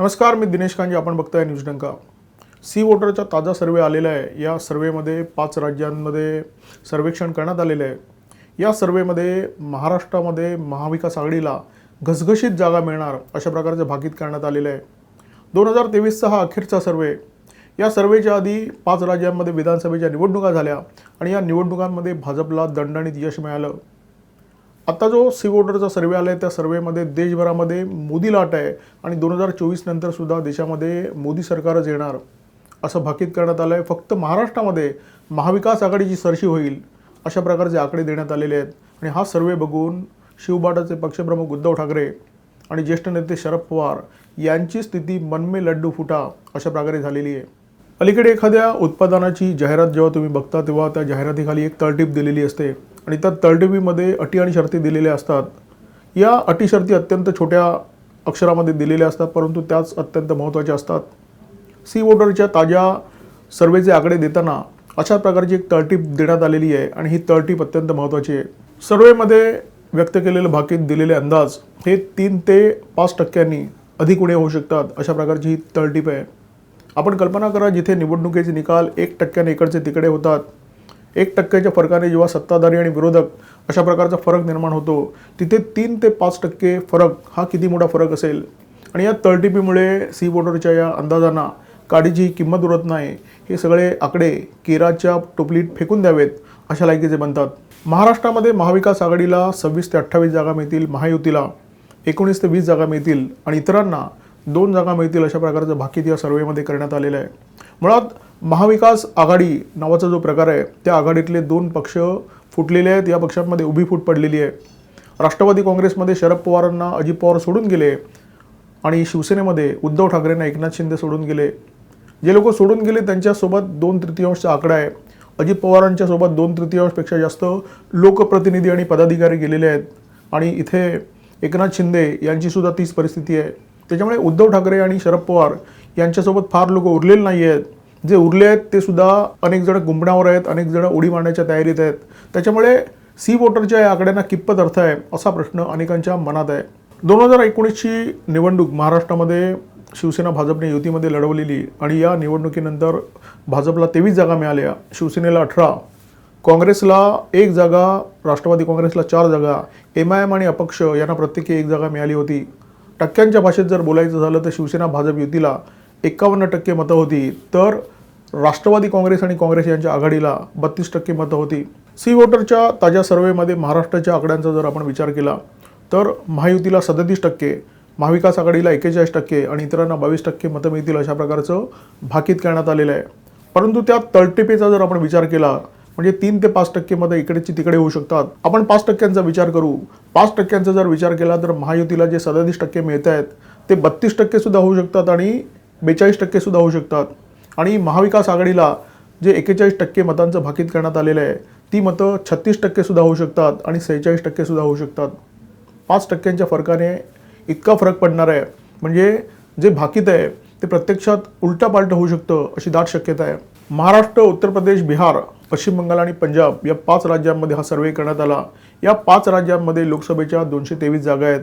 नमस्कार मी दिनेश कांजे आपण बघताय न्यूज डंका. सी वोटरचा ताजा सर्वे आलेला आहे. या सर्वेमध्ये पाच राज्यांमध्ये सर्वेक्षण करण्यात आलेलं आहे. या सर्वेमध्ये महाराष्ट्रामध्ये महाविकास आघाडीला घसघशीत जागा मिळणार अशा प्रकारचं भाकीत करण्यात आलेलं आहे. दोन हजार तेवीसचा हा अखेरचा सर्वे. या सर्वेच्या आधी पाच राज्यांमध्ये विधानसभेच्या निवडणुका झाल्या आणि या निवडणुकांमध्ये भाजपला दणदणीत यश मिळालं. आता जो सी वोटरचा सर्वे आला आहे त्या सर्वेमध्ये देशभरामध्ये मोदी लाट आहे आणि दोन हजार चोवीस नंतर सुद्धा देशामध्ये मोदी सरकारच येणार असं भाकीत करण्यात आलं आहे फक्त महाराष्ट्रामध्ये महाविकास आघाडीची सरशी होईल अशा प्रकारचे आकडे देण्यात आलेले आहेत. आणि हा सर्वे बघून शिवबाटाचे पक्षप्रमुख उद्धव ठाकरे आणि ज्येष्ठ नेते शरद पवार यांची स्थिती मनमे लड्डू फुटा अशा प्रकारे झालेली आहे. अलीकडे एखाद्या उत्पादनाची जाहिरात जेव्हा तुम्ही बघता तेव्हा त्या जाहिरातीखाली एक तळटीप दिलेली असते. आणि त्या तळटीपीमध्ये अटी आणि शर्ती दिलेल्या असतात. या अटी शर्ती अत्यंत छोट्या अक्षरामध्ये दिलेल्या असतात परंतु त्याच अत्यंत महत्त्वाच्या असतात. सी वोटरच्या ताज्या सर्वेचे आकडे देताना अशा प्रकारची एक तळटीप देण्यात आलेली आहे आणि ही तळटीप अत्यंत महत्त्वाची आहे. सर्वेमध्ये व्यक्त केलेलं भाकीत दिलेले अंदाज हे तीन ते पाच टक्क्यांनी अधिक उणे होऊ शकतात अशा प्रकारची ही तळटीप आहे. आपण कल्पना करा जिथे निवडणुकीचे निकाल एक टक्क्याने इकडचे तिकडे होतात. एक टक्क्याच्या फरकाने जेव्हा सत्ताधारी आणि विरोधक अशा प्रकारचा फरक निर्माण होतो तिथे तीन ते पाच टक्के फरक हा किती मोठा फरक असेल? आणि या तळटीपीमुळे सी वोटरच्या या अंदाजांना काडीची किंमत उरत नाही. हे सगळे आकडे केराच्या टोपलीत फेकून द्यावेत अशा लायकीचे बनतात. महाराष्ट्रामध्ये महाविकास आघाडीला सव्वीस ते अठ्ठावीस जागा मिळतील महायुतीला एकोणीस ते वीस जागा मिळतील आणि इतरांना दोन जागा मिळतील अशा प्रकारचं भाकीत या सर्वेमध्ये करण्यात आलेलं आहे. मुळात महाविकास आघाडी नावाचा जो प्रकार आहे त्या आघाडीतले दोन पक्ष फुटलेले आहेत या पक्षांमध्ये उभी फूट पडलेली आहे. राष्ट्रवादी काँग्रेसमध्ये शरद पवारांना अजित पवार सोडून गेले आणि शिवसेनेमध्ये उद्धव ठाकरेंना एकनाथ शिंदे सोडून गेले. जे लोक सोडून गेले त्यांच्यासोबत दोन तृतीयांशचा आकडा आहे. अजित पवारांच्यासोबत दोन तृतीयांशपेक्षा जास्त लोकप्रतिनिधी आणि पदाधिकारी गेलेले आहेत. आणि इथे एकनाथ शिंदे यांची सुद्धा तीच परिस्थिती आहे. त्याच्यामुळे उद्धव ठाकरे आणि शरद पवार यांच्यासोबत फार लोक उरलेले नाही आहेत. जे उरले आहेत ते सुद्धा अनेक जण गुंबण्यावर आहेत अनेक जण उडी मारण्याच्या तयारीत आहेत. त्याच्यामुळे सी वोटरच्या या आकड्यांना कितपत अर्थ आहे असा प्रश्न अनेकांच्या मनात आहे. दोन हजार एकोणीसची निवडणूक महाराष्ट्रामध्ये शिवसेना भाजपने युतीमध्ये लढवलेली आणि या निवडणुकीनंतर भाजपला तेवीस जागा मिळाल्या. शिवसेनेला अठरा काँग्रेसला एक जागा राष्ट्रवादी काँग्रेसला चार जागा एम आय एम आणि अपक्ष यांना प्रत्येकी एक जागा मिळाली होती. टक्क्यांच्या भाषेत जर बोलायचं झालं तर शिवसेना भाजप युतीला एकावन्न टक्के मतं होती. तर राष्ट्रवादी काँग्रेस आणि काँग्रेस यांच्या आघाडीला बत्तीस टक्के मतं होती. सी वोटरच्या ताज्या सर्वेमध्ये महाराष्ट्राच्या आकड्यांचा जर आपण विचार केला तर महायुतीला सदतीस टक्के महाविकास आघाडीला एकेचाळीस टक्के आणि इतरांना बावीस टक्के मतं मिळतील अशा प्रकारचं भाकीत करण्यात आलेलं आहे. परंतु त्या तळटिपेचा जर आपण विचार केला म्हणजे तीन ते पाच टक्के मतं इकडेची तिकडे होऊ शकतात. आपण पाच टक्क्यांचा विचार करू. पाच टक्क्यांचा जर विचार केला तर महायुतीला जे सदतीस टक्के मिळत आहेत ते बत्तीस टक्के सुद्धा होऊ शकतात आणि बेचाळीस टक्के सुद्धा होऊ शकतात. आणि महाविकास आघाडीला जे एकेचाळीस टक्के मतांचं भाकीत करण्यात आलेलं आहे ती मतं छत्तीस टक्के सुद्धा होऊ शकतात आणि सेहेचाळीस टक्के सुद्धा होऊ शकतात. पाच टक्क्यांच्या फरकाने इतका फरक पडणार आहे. म्हणजे जे भाकीत आहे ते प्रत्यक्षात उलटापालटं होऊ शकतं अशी दाट शक्यता आहे. महाराष्ट्र उत्तर प्रदेश बिहार पश्चिम बंगाल आणि पंजाब या पाच राज्यांमध्ये हा सर्वे करण्यात आला. या पाच राज्यांमध्ये लोकसभेच्या दोनशे तेवीस जागा आहेत.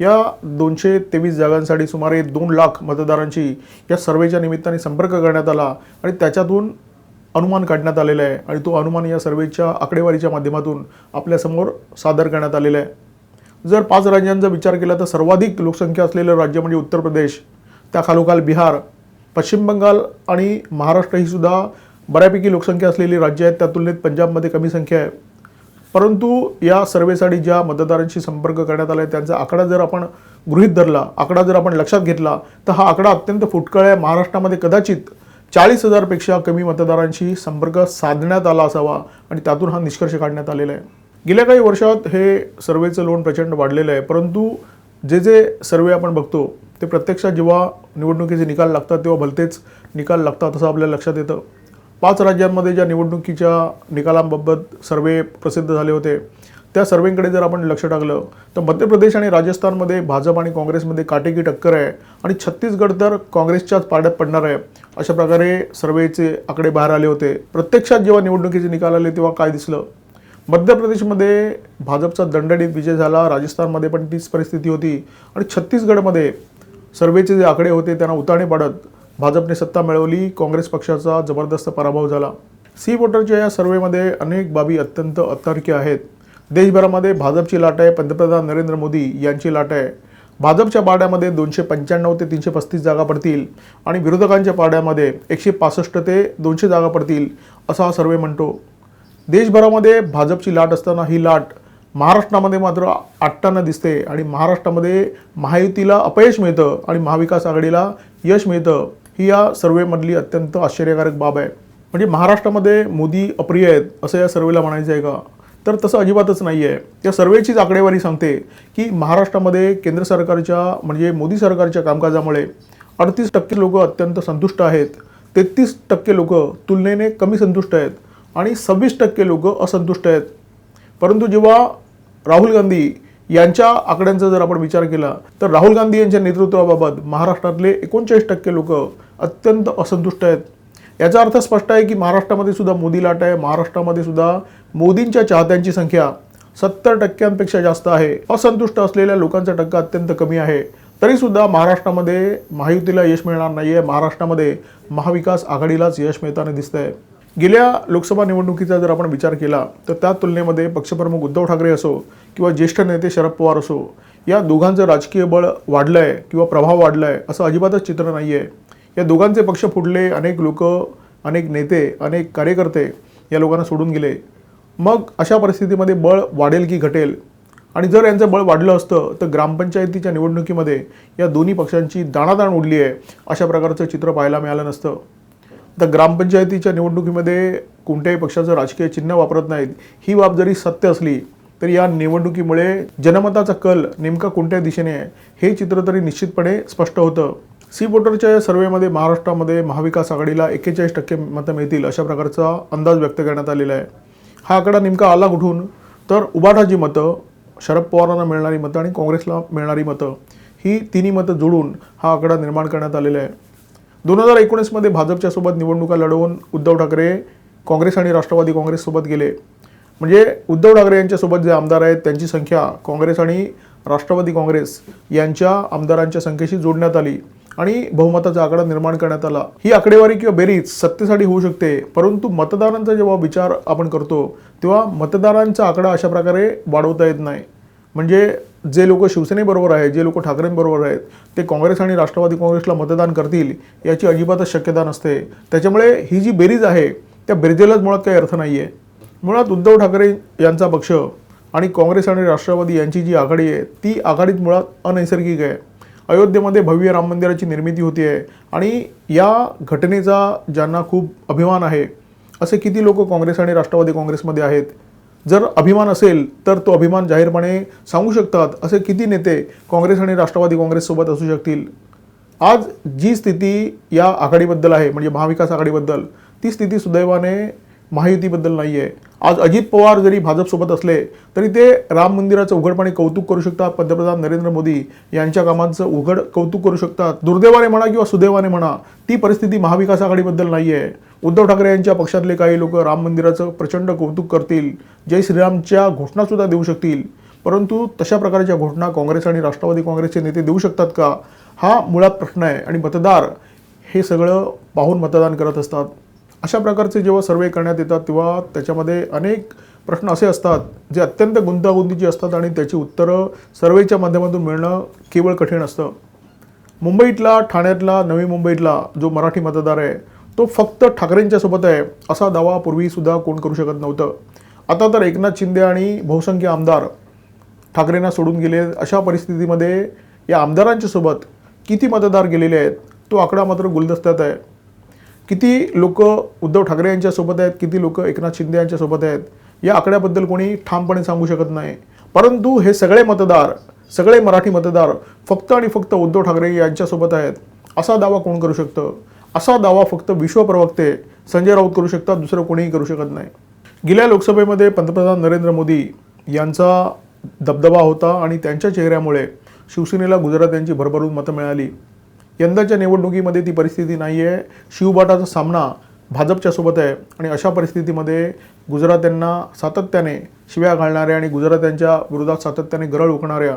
या दोनशे तेवीस जागांसाठी सुमारे दोन लाख मतदारांची या सर्वेच्या निमित्ताने संपर्क करण्यात आला आणि त्याच्यातून अनुमान काढण्यात आलेला आहे आणि तो अनुमान या सर्वेच्या आकडेवारीच्या माध्यमातून आपल्यासमोर सादर करण्यात आलेला आहे. जर पाच राज्यांचा विचार केला तर सर्वाधिक लोकसंख्या असलेलं राज्य म्हणजे उत्तर प्रदेश. त्याखालोखाल बिहार पश्चिम बंगाल आणि महाराष्ट्र ही सुद्धा बऱ्यापैकी लोकसंख्या असलेली राज्य आहेत त्या तुलनेत पंजाबमध्ये कमी संख्या आहे. परंतु या सर्वेसाठी ज्या मतदारांशी संपर्क करण्यात आला आहे त्यांचा आकडा जर आपण गृहीत धरला आकडा जर आपण लक्षात घेतला तर हा आकडा अत्यंत फुटकळ आहे. महाराष्ट्रामध्ये कदाचित चाळीस हजारपेक्षा कमी मतदारांशी संपर्क साधण्यात आला असावा आणि त्यातून हा निष्कर्ष काढण्यात आलेला आहे. गेल्या काही वर्षात हे सर्वेचं लोन प्रचंड वाढलेलं आहे. परंतु जे जे सर्वे आपण बघतो ते प्रत्यक्षात जेव्हा निवडणुकीचे निकाल लागतात तेव्हा भलतेच निकाल लागतात असं आपल्याला लक्षात येतं. पाच राज्यांमध्ये ज्या निवडणुकीच्या निकालांबाबत सर्वे प्रसिद्ध झाले होते त्या सर्वेकडे जर आपण लक्ष टाकलं तर मध्य प्रदेश आणि राजस्थानमध्ये भाजप आणि काँग्रेसमध्ये काटेकी टक्कर आहे आणि छत्तीसगड तर काँग्रेसच्याच पाड्यात पडणार आहे अशा प्रकारे सर्वेचे आकडे बाहेर आले होते. प्रत्यक्षात जेव्हा निवडणुकीचे निकाल आले तेव्हा काय दिसलं? मध्य प्रदेशमध्ये भाजपचा दणदणीत विजय झाला राजस्थानमध्ये पण तीच परिस्थिती होती आणि छत्तीसगडमध्ये सर्वेचे जे आकडे होते त्यांना उताणे पाडत भाजपने सत्ता मिळवली काँग्रेस पक्षाचा जबरदस्त पराभव झाला. सी वोटरच्या या सर्वेमध्ये अनेक बाबी अत्यंत अतर्क्य आहेत. देशभरामध्ये भाजपची लाट आहे पंतप्रधान नरेंद्र मोदी यांची लाट आहे. भाजपच्या पाड्यामध्ये दोनशे पंच्याण्णव ते तीनशे पस्तीस जागा पडतील आणि विरोधकांच्या पाड्यामध्ये एकशे पासष्ट ते दोनशे जागा पडतील असा हा सर्वे म्हणतो. देशभरामध्ये भाजपची लाट असताना ही लाट महाराष्ट्रामध्ये मात्र आटताना दिसते आणि महाराष्ट्रामध्ये महायुतीला अपयश मिळतं आणि महाविकास आघाडीला यश मिळतं. ही या सर्वेमधली अत्यंत आश्चर्यकारक बाब आहे. म्हणजे महाराष्ट्रामध्ये मोदी अप्रिय आहेत असं या सर्वेला म्हणायचं आहे का? तर तसं अजिबातच नाही आहे या सर्वेचीच आकडेवारी सांगते की महाराष्ट्रामध्ये केंद्र सरकारच्या म्हणजे मोदी सरकारच्या कामकाजामुळे अडतीस टक्के लोक अत्यंत संतुष्ट आहेत तेहतीस टक्के लोक तुलनेने कमी संतुष्ट आहेत आणि सव्वीस टक्के लोक असंतुष्ट आहेत. परंतु जेव्हा राहुल गांधी यांच्या आकड्यांचा जर आपण विचार केला तर राहुल गांधी यांच्या नेतृत्वाबाबत महाराष्ट्रातले एकोणचाळीस टक्के लोक अत्यंत असंतुष्ट आहेत. याचा अर्थ स्पष्ट आहे की महाराष्ट्रामध्ये सुद्धा मोदी लाट आहे. महाराष्ट्रामध्ये सुद्धा मोदींच्या चाहत्यांची संख्या सत्तर टक्क्यांपेक्षा जास्त आहे. असंतुष्ट असलेल्या लोकांचा टक्का अत्यंत कमी आहे. तरीसुद्धा महाराष्ट्रामध्ये महायुतीला यश मिळणार नाही आहे महाराष्ट्रामध्ये महाविकास आघाडीलाच यश मिळताना दिसतं आहे गेल्या लोकसभा निवडणुकीचा जर आपण विचार केला तर त्या तुलनेमध्ये पक्षप्रमुख उद्धव ठाकरे असो किंवा ज्येष्ठ नेते शरद पवार असो या दोघांचं राजकीय बळ वाढलं आहे किंवा प्रभाव वाढला आहे असं अजिबातच चित्र नाही आहे या दोघांचे पक्ष फुटले अनेक लोक अनेक नेते अनेक कार्यकर्ते या लोकांना सोडून गेले. मग अशा परिस्थितीमध्ये बळ वाढेल की घटेल? आणि जर यांचं बळ वाढलं असतं तर ग्रामपंचायतीच्या निवडणुकीमध्ये या दोन्ही पक्षांची दाणादाण उडली आहे अशा प्रकारचं चित्र पाहायला मिळालं नसतं. आता ग्रामपंचायतीच्या निवडणुकीमध्ये कोणत्याही पक्षाचं राजकीय चिन्ह वापरत नाहीत. ही बाब जरी सत्य असली तरी या निवडणुकीमुळे जनमताचा कल नेमका कोणत्या दिशेने आहे हे चित्र तरी निश्चितपणे स्पष्ट होतं. सी वोटरच्या या सर्वेमध्ये महाराष्ट्रामध्ये महाविकास आघाडीला एक्केचाळीस टक्के मतं मिळतील अशा प्रकारचा अंदाज व्यक्त करण्यात आलेला आहे. हा आकडा नेमका आला कुठून? तर उबाठाची मतं शरद पवारांना मिळणारी मतं आणि काँग्रेसला मिळणारी मतं. ही तिन्ही मतं जोडून हा आकडा निर्माण करण्यात आलेला आहे. दोन हजार एकोणीसमध्ये भाजपच्या सोबत निवडणुका लढवून उद्धव ठाकरे काँग्रेस आणि राष्ट्रवादी काँग्रेससोबत गेले. म्हणजे उद्धव ठाकरे यांच्यासोबत जे आमदार आहेत त्यांची संख्या काँग्रेस आणि राष्ट्रवादी काँग्रेस यांच्या आमदारांच्या संख्येशी जोडण्यात आली आणि बहुमताचा आकडा निर्माण करण्यात आला. ही आकडेवारी किंवा बेरीज सत्तेसाठी होऊ शकते परंतु मतदारांचा जेव्हा विचार आपण करतो तेव्हा मतदारांचा आकडा अशा प्रकारे वाढवता येत नाही. म्हणजे जे लोक शिवसेनेबरोबर आहेत जे लोक ठाकरेंबरोबर आहेत ते काँग्रेस आणि राष्ट्रवादी काँग्रेसला मतदान करतील याची अजिबातच शक्यता नसते. त्याच्यामुळे ही जी बेरीज आहे त्या बेरजेलाच मुळात काही अर्थ नाही आहे मुळात उद्धव ठाकरे यांचा पक्ष आणि काँग्रेस आणि राष्ट्रवादी यांची जी आघाडी आहे ती आघाडीत मुळात अनैसर्गिक आहे. अयोध्येमध्ये भव्य राम मंदिराची निर्मिती होती आहे आणि या घटनेचा ज्यांना खूप अभिमान आहे असे किती लोक काँग्रेस आणि राष्ट्रवादी काँग्रेसमध्ये आहेत जर अभिमान असेल तर तो अभिमान जाहीरपणे सांगू शकतात असे किती नेते काँग्रेस आणि राष्ट्रवादी काँग्रेससोबत असू शकतील. आज जी स्थिती या आघाडीबद्दल आहे म्हणजे महाविकास आघाडीबद्दल ती स्थिती सुदैवाने महायुतीबद्दल नाही आहे आज अजित पवार जरी भाजपसोबत असले तरी ते राम मंदिराचं उघडपणे कौतुक करू शकतात पंतप्रधान नरेंद्र मोदी यांच्या कामांचं उघड कौतुक करू शकतात. दुर्दैवाने म्हणा किंवा सुदैवाने म्हणा ती परिस्थिती महाविकास आघाडीबद्दल नाही आहे उद्धव ठाकरे यांच्या पक्षातले काही लोक राम मंदिराचं प्रचंड कौतुक करतील जय श्रीरामच्या घोषणासुद्धा देऊ शकतील. परंतु तशा प्रकारच्या घोषणा काँग्रेस आणि राष्ट्रवादी काँग्रेसचे नेते देऊ शकतात का? हा मुळात प्रश्न आहे आणि मतदार हे सगळं पाहून मतदान करत असतात. अशा प्रकारचे जेव्हा सर्वे करण्यात येतात तेव्हा त्याच्यामध्ये अनेक प्रश्न असे असतात जे अत्यंत गुंतागुंतीचे असतात आणि त्याची उत्तरं सर्वेच्या माध्यमातून मिळणं केवळ कठीण असतं. मुंबईतला ठाण्यातला नवी मुंबईतला जो मराठी मतदार आहे तो फक्त ठाकरेंच्या सोबत आहे असा दावा पूर्वीसुद्धा कोण करू शकत नव्हतं. आता तर एकनाथ शिंदे आणि बहुसंख्य आमदार ठाकरेंना सोडून गेले अशा परिस्थितीमध्ये या आमदारांच्या सोबत किती मतदार गेलेले आहेत तो आकडा मात्र गुलदस्त्यात आहे. किती लोक उद्धव ठाकरे यांच्यासोबत आहेत? किती लोक एकनाथ शिंदे यांच्यासोबत आहेत? या आकड्याबद्दल कोणी ठामपणे सांगू शकत नाही. परंतु हे सगळे मतदार सगळे मराठी मतदार फक्त आणि फक्त उद्धव ठाकरे यांच्यासोबत आहेत. असा दावा कोण करू शकतं? असा दावा फक्त विश्वप्रवक्ते संजय राऊत करू शकतात दुसरं कोणीही करू शकत नाही. गेल्या लोकसभेमध्ये पंतप्रधान नरेंद्र मोदी यांचा दबदबा होता आणि त्यांच्या चेहऱ्यामुळे शिवसेनेला गुजरात यांची भरभरून मतं मिळाली. यंदाच्या निवडणुकीमध्ये ती परिस्थिती नाही आहे शिवबाटाचा सामना भाजपच्या सोबत आहे आणि अशा परिस्थितीमध्ये गुजरात्यांना सातत्याने शिव्या घालणाऱ्या आणि गुजरात्यांच्या विरोधात सातत्याने गरळ ओकणाऱ्या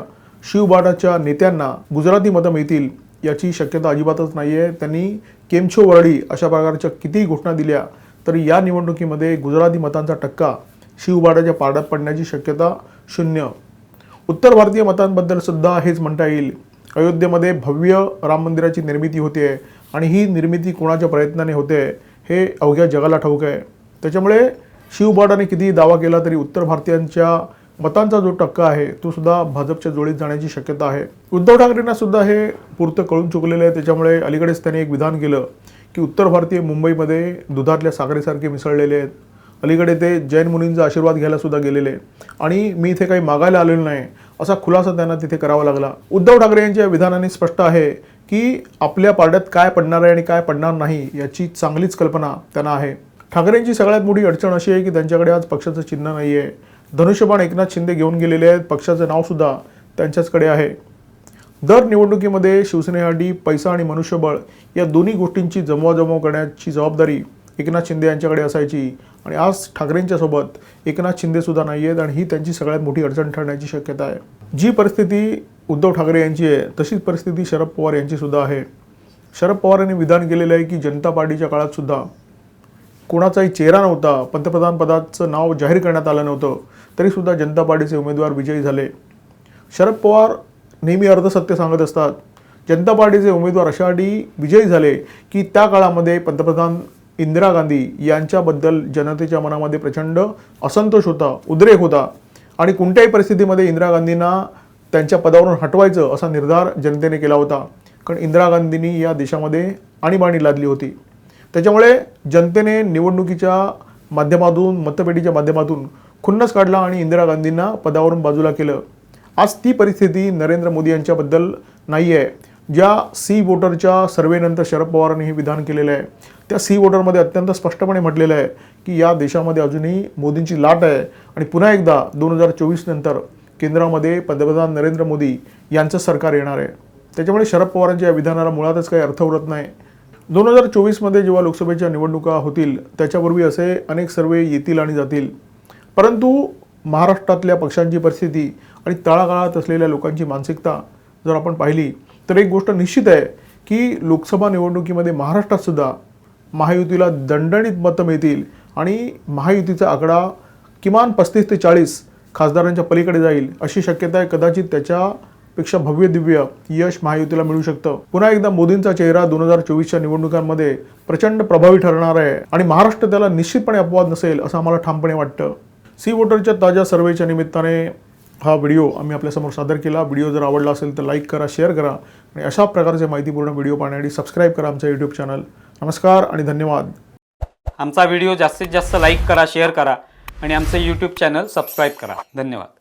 शिवबाटाच्या नेत्यांना गुजराती मतं मिळतील याची शक्यता अजिबातच नाही आहे त्यांनी केमछो वरडी अशा प्रकारच्या कितीही घोषणा दिल्या तरी या निवडणुकीमध्ये गुजराती मतांचा टक्का शिवबाडाच्या पारड्यात पडण्याची शक्यता शून्य. उत्तर भारतीय मतांबद्दल सुद्धा हेच म्हणता येईल. अयोध्येमध्ये भव्य राम मंदिराची निर्मिती होते आहे आणि ही निर्मिती कोणाच्या प्रयत्नाने होते हे अवघ्या जगाला ठाऊक आहे. त्याच्यामुळे शिवबाडाने कितीही दावा केला तरी उत्तर भारतीयांच्या मतांचा जो टक्का आहे तो सुद्धा भाजपच्या जोडीत जाण्याची शक्यता आहे. उद्धव ठाकरेंना सुद्धा हे पुरतं कळून चुकलेलं आहे. त्याच्यामुळे अलीकडेच त्यांनी एक विधान केलं की उत्तर भारतीय मुंबईमध्ये दुधातल्या सागरेसारखे मिसळलेले आहेत. अलीकडे ते जैन मुनींचा आशीर्वाद घ्यायला सुद्धा गेलेले आणि मी इथे काही मागायला आलेलो नाही असा खुलासा त्यांना तिथे करावा लागला. उद्धव ठाकरे यांच्या विधानाने स्पष्ट आहे की आपल्या पारड्यात काय पडणार आहे आणि काय पडणार नाही याची चांगलीच कल्पना त्यांना आहे. ठाकरेंची सगळ्यात मोठी अडचण अशी आहे की त्यांच्याकडे आज पक्षाचं चिन्ह नाही आहे धनुष्यबाण एकनाथ शिंदे घेऊन गेलेले आहेत. पक्षाचं नावसुद्धा त्यांच्याचकडे आहे. दर निवडणुकीमध्ये शिवसेनेसाठी पैसा आणि मनुष्यबळ या दोन्ही गोष्टींची जमवाजमव करण्याची जबाबदारी एकनाथ शिंदे यांच्याकडे असायची आणि आज ठाकरेंच्यासोबत एकनाथ शिंदेसुद्धा नाही आहेत आणि ही त्यांची सगळ्यात मोठी अडचण ठरण्याची शक्यता आहे. जी परिस्थिती उद्धव ठाकरे यांची आहे तशीच परिस्थिती शरद पवार यांचीसुद्धा आहे. शरद पवार यांनी विधान केलेलं आहे की जनता पार्टीच्या काळातसुद्धा कोणाचाही चेहरा नव्हता पंतप्रधान पदाचं नाव जाहीर करण्यात आलं नव्हतं तरीसुद्धा जनता पार्टीचे उमेदवार विजयी झाले. शरद पवार नेहमी अर्धसत्य सांगत असतात जनता पार्टीचे उमेदवार अशासाठी विजयी झाले की त्या काळामध्ये पंतप्रधान इंदिरा गांधी यांच्याबद्दल जनतेच्या मनामध्ये प्रचंड असंतोष होता उद्रेक होता आणि कोणत्याही परिस्थितीमध्ये इंदिरा गांधींना त्यांच्या पदावरून हटवायचं असा निर्धार जनतेने केला होता. कारण इंदिरा गांधींनी या देशामध्ये आणीबाणी लादली होती. त्याच्यामुळे जनतेने निवडणुकीच्या माध्यमातून मतपेटीच्या माध्यमातून खुन्नस काढला आणि इंदिरा गांधींना पदावरून बाजूला केलं. आज ती परिस्थिती नरेंद्र मोदी यांच्याबद्दल नाही आहे ज्या सी वोटरच्या सर्वेनंतर शरद पवारांनी हे विधान केलेलं आहे. त्या सी वोटरमध्ये अत्यंत स्पष्टपणे म्हटलेलं आहे की या देशामध्ये अजूनही मोदींची लाट आहे. आणि पुन्हा एकदा दोन हजार चोवीस नंतर केंद्रामध्ये पंतप्रधान नरेंद्र मोदी यांचं सरकार येणार आहे. त्याच्यामुळे शरद पवारांच्या या विधानाला मुळातच काही अर्थ उरत नाही. दोन हजार चोवीसमध्ये जेव्हा लोकसभेच्या निवडणुका होतील त्याच्यापूर्वी असे अनेक सर्वे येतील आणि जातील. परंतु महाराष्ट्रातल्या पक्षांची परिस्थिती आणि तळागाळात असलेल्या लोकांची मानसिकता जर आपण पाहिली तर एक गोष्ट निश्चित आहे की लोकसभा निवडणुकीमध्ये महाराष्ट्रातसुद्धा महायुतीला दणदणीत मतं मिळतील आणि महायुतीचा आकडा किमान पस्तीस ते चाळीस खासदारांच्या पलीकडे जाईल अशी शक्यता आहे. कदाचित त्याच्यापेक्षा भव्य दिव्य यश महायुतीला मिळू शकतं. पुन्हा एकदा मोदींचा चेहरा दोन हजार चोवीसच्या निवडणुकांमध्ये प्रचंड प्रभावी ठरणार आहे आणि महाराष्ट्र त्याला निश्चितपणे अपवाद नसेल असं आम्हाला ठामपणे वाटतं. सी वोटरच्या ताज्या सर्वेच्या निमित्ताने हा व्हिडिओ आम्ही आपल्यासमोर सादर केला. व्हिडिओ जर आवडला असेल तर लाईक करा शेअर करा आणि अशा प्रकारचे माहितीपूर्ण व्हिडिओ पाहण्यासाठी सबस्क्राईब करा आमचं यूट्यूब चॅनल नमस्कार आणि धन्यवाद. आमचा व्हिडिओ जास्तीत जास्त लाईक करा शेअर करा आणि आमचं यूट्यूब चॅनल सबस्क्राईब करा. धन्यवाद.